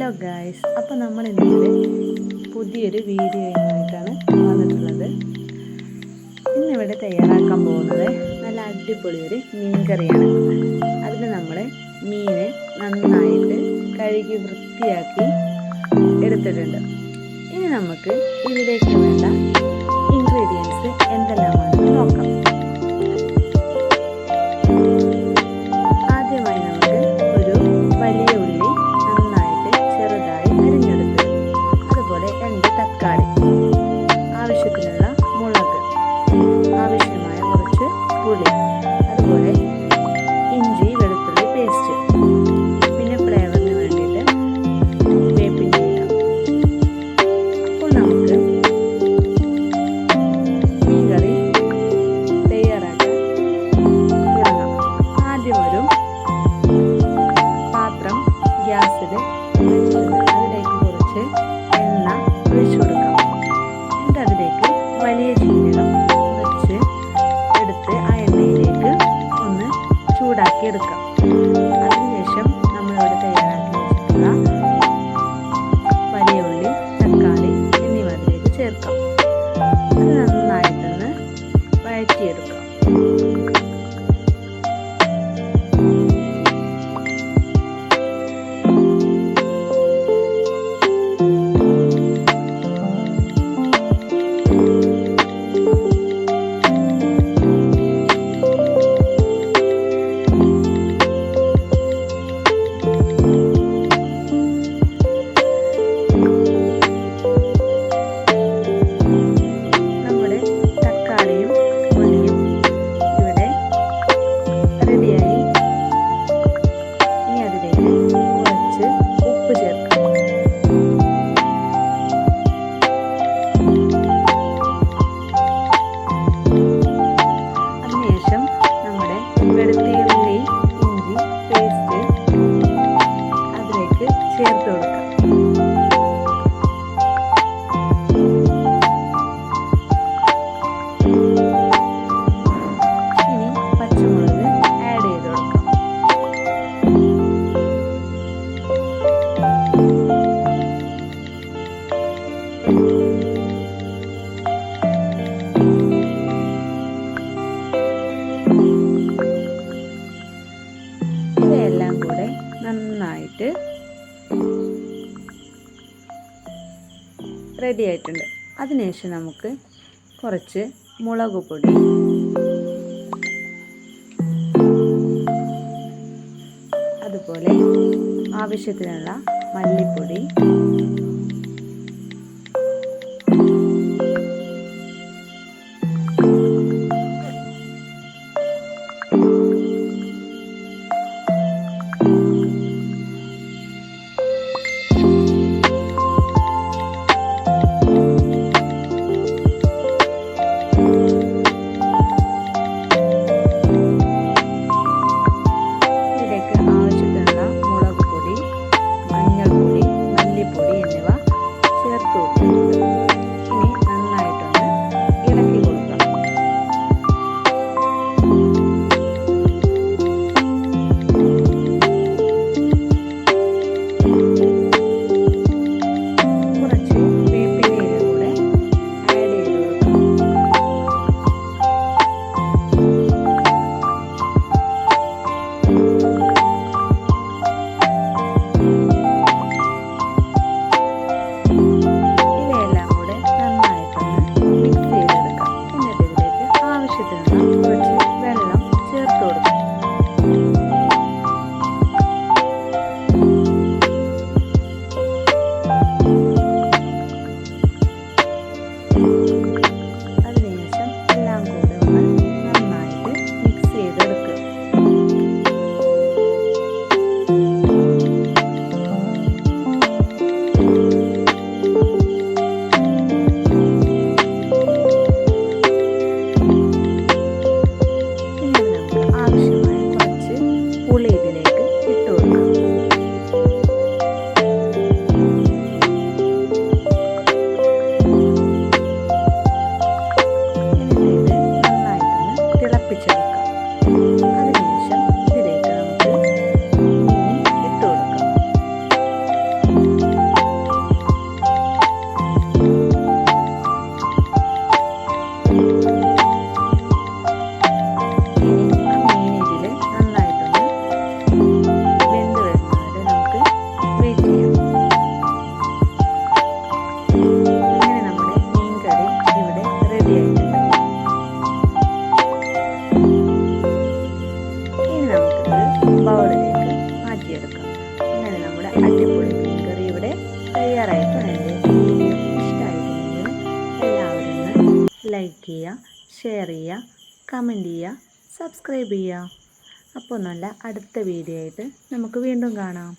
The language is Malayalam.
ഹലോ ഗായ്സ് അപ്പോൾ നമ്മൾ ഇന്നലെ പുതിയൊരു വീഡിയോയുമായിട്ടാണ് വന്നിട്ടുള്ളത്. ഇന്നിവിടെ തയ്യാറാക്കാൻ പോകുന്നത് നല്ല അടിപൊളി ഒരു മീൻകറിയാണ്. അതിൽ നമ്മൾ മീനെ നന്നായിട്ട് കഴുകി വൃത്തിയാക്കി എടുത്തിട്ടുണ്ട്. ഇനി നമുക്ക് ഇതിലേക്ക് വേണ്ട ഇൻഗ്രീഡിയൻസ് എന്തെല്ലാം നന്നായിട്ട് റെഡി ആയിട്ടുണ്ട്. അതിനുശേഷം നമുക്ക് കുറച്ച് മുളക് പൊടി. അതുപോലെ ആവശ്യത്തിനുള്ള മല്ലിപ്പൊടി. I'll be Jupiter. ബൗളിലേക്ക് മാറ്റിയെടുക്കാം. അങ്ങനെ നമ്മുടെ അടിപൊളി മീൻ കറി ഇവിടെ തയ്യാറായിട്ടുണ്ട്. ഇഷ്ടമായിരുന്നെങ്കിൽ എല്ലാവരും ലൈക്ക് ചെയ്യുക ഷെയർ ചെയ്യുക കമന്റ് ചെയ്യുക സബ്സ്ക്രൈബ് ചെയ്യുക. അപ്പോൾ നല്ല അടുത്ത വീഡിയോ ആയിട്ട് നമുക്ക് വീണ്ടും കാണാം.